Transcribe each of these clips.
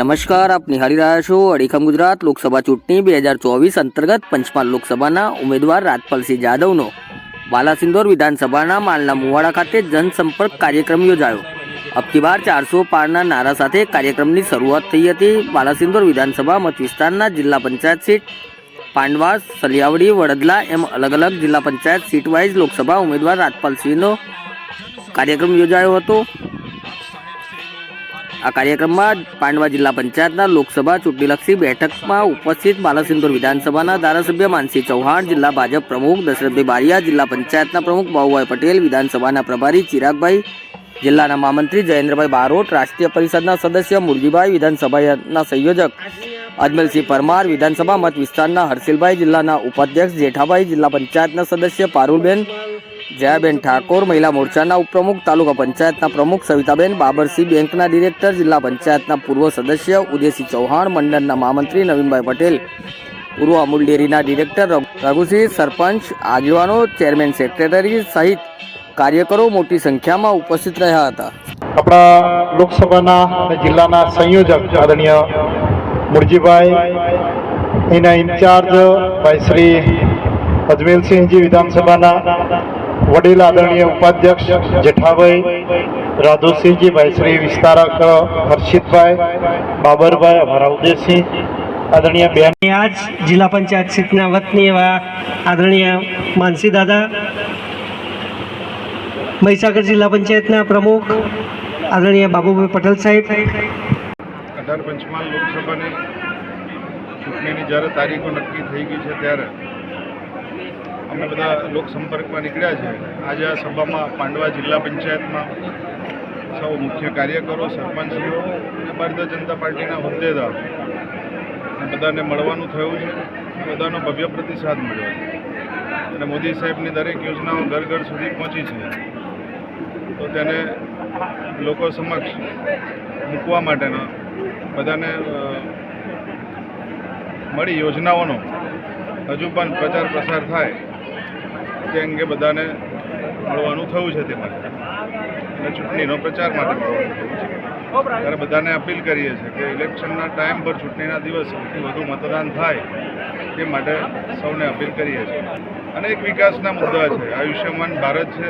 નમસ્કાર, આપ નિહાળી રહ્યા છો અડીખમ ગુજરાત લોકસભા ચૂંટણી બે હજાર ચોવીસ અંતર્ગત પંચમહાલ લોકસભાના ઉમેદવાર રાજપાલસિંહ જાદવનો. બાલાસિંદોર વિધાનસભાના માલના મુવાડા ખાતે જનસંપર્ક કાર્યક્રમ યોજાયો. અબકી બાર ચારસો પારના નારા સાથે કાર્યક્રમની શરૂઆત થઈ હતી બાલાસિંદોર વિધાનસભા મત વિસ્તારના જિલ્લા પંચાયત સીટ. પાંડવા સલિયાવડી, વડદલા એમ અલગ અલગ જિલ્લા પંચાયત સીટ વાઇઝ લોકસભા ઉમેદવાર રાજપાલસિંહનો કાર્યક્રમ યોજાયો હતો. આ કાર્યક્રમમાં પાંડવા જિલ્લા પંચાયતના લોકસભા ચૂંટણીલક્ષી બેઠકમાં ઉપસ્થિત બાલાસિંદોર વિધાનસભાના ધારાસભ્ય માનસી ચૌહાણ, જિલ્લા ભાજપ પ્રમુખ દશરથભાઈ બારિયા, જિલ્લા પંચાયતના પ્રમુખ બાહુભાઈ પટેલ, વિધાનસભાના પ્રભારી ચિરાગભાઈ, જિલ્લાના મહામંત્રી જયેન્દ્રભાઈ બારોટ, રાષ્ટ્રીય પરિષદના સદસ્ય મુરજીભાઈ, વિધાનસભાના સંયોજક અજમલસિંહ પરમાર, વિધાનસભા મત વિસ્તારના હર્ષિલભાઈ, જિલ્લાના ઉપાધ્યક્ષ જેઠાભાઈ, જિલ્લા પંચાયતના સદસ્ય પારુલબેન જયાબેન ઠાકોર, મહિલા મોરચાના ઉપપ્રમુખ, તાલુકા પંચાયતના પ્રમુખ, સવિતાબેન બાબરસિંહ, બેંકના ડિરેક્ટર, જિલ્લા પંચાયતના પૂર્વ સદસ્ય, ઉદયસિંહ ચૌહાણ, મંડળના મહામંત્રી, નવીનભાઈ પટેલ. પૂર્વ અમૂલ ડેરીના ડિરેક્ટર, રઘુ- રઘુસિંહ સરપંચ, આગેવાનો, ચેરમેન સેક્રેટરી સહિત કાર્યકરો મોટી સંખ્યામાં ઉપસ્થિત રહ્યા હતા. આપણા લોકસભાના જિલ્લાના સંયોજક આદરણીય મુરજીભાઈ, એના ઇન્ચાર્જ ભાઈ શ્રી અજમેરસિંહજી વિધાનસભાના વડીલ આદરણીય ઉપાધ્યક્ષ જેઠાભાઈ રાધુસિંહજી ભાઈ શ્રી વિસ્તારક હર્ષિતભાઈ બાબરભાઈ અમારા ઉદયસિંહ આદરણીય બેન. આ જ જિલ્લા પંચાયત સીટના વતની એવા આદરણીય માનસી દાદા મહીસાગર જિલ્લા પંચાયતના પ્રમુખ આદરણીય બાબુભાઈ પટેલ સાહેબ. અઢાર પંચમહાલ લોકસભાની ચૂંટણીની જ્યારે તારીખો નક્કી થઈ ગઈ છે ત્યારે અમે બધા લોકસંપર્કમાં નીકળ્યા છે. આજે આ સભામાં પાંડવા જિલ્લા પંચાયતમાં સૌ મુખ્ય કાર્યકરો સરપંચીઓ અને ભારતીય જનતા પાર્ટીના હોદ્દેદારો. બધાને મળવાનું થયું છે. બધાનો ભવ્ય પ્રતિસાદ મળ્યો છે. અને મોદી સાહેબની દરેક યોજનાઓ ઘર ઘર સુધી પહોંચી છે. તો તેને લોકો સમક્ષ મૂકવા માટેના બધાને મળી યોજનાઓનો હજુ પણ પ્રચાર પ્રસાર થાય. તે અંગે બધાને મળવાનું થયું છે તે માટે અને ચૂંટણીનો પ્રચાર માટે મળવાનું થયું છે. ત્યારે બધાને અપીલ કરીએ છીએ કે ઇલેક્શનના ટાઈમ પર ચૂંટણીના દિવસ સૌથી વધુ મતદાન થાય તે માટે સૌને અપીલ કરીએ છીએ. અનેક વિકાસના મુદ્દા છે. આયુષ્યમાન ભારત છે,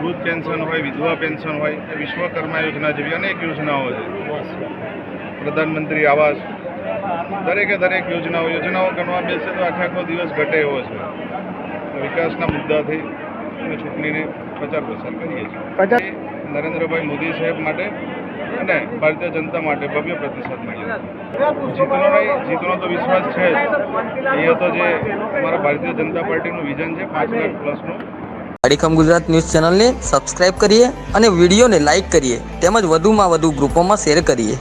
વૃદ્ધ પેન્શન હોય, વિધવા પેન્શન હોય કે વિશ્વકર્મા યોજના જેવી અનેક યોજનાઓ છે. પ્રધાનમંત્રી આવાસ, દરેકે દરેક યોજનાઓ યોજનાઓ ગણવા બેસે તો આખે આખો દિવસ ઘટે એવો છે. વિકાસના મુદ્દાથી અમે ચૂંટણીને પ્રચાર પ્રસાર કરીએ છીએ. નરેન્દ્રભાઈ મોદી સાહેબ માટે અને ભારતીય જનતા માટે ભવ્ય પ્રતિસાદ મળ્યો. જીતનો નહીં જીતનો તો વિશ્વાસ છે જ. એ તો જે અમારા ભારતીય જનતા પાર્ટીનું વિઝન છે પાંચ લાખ પ્લસનું. અડીખમ ગુજરાત ન્યૂઝ ચેનલને સબસ્ક્રાઇબ કરીએ અને વિડીયોને લાઇક કરીએ. તેમજ વધુમાં વધુ ગ્રુપોમાં શેર કરીએ.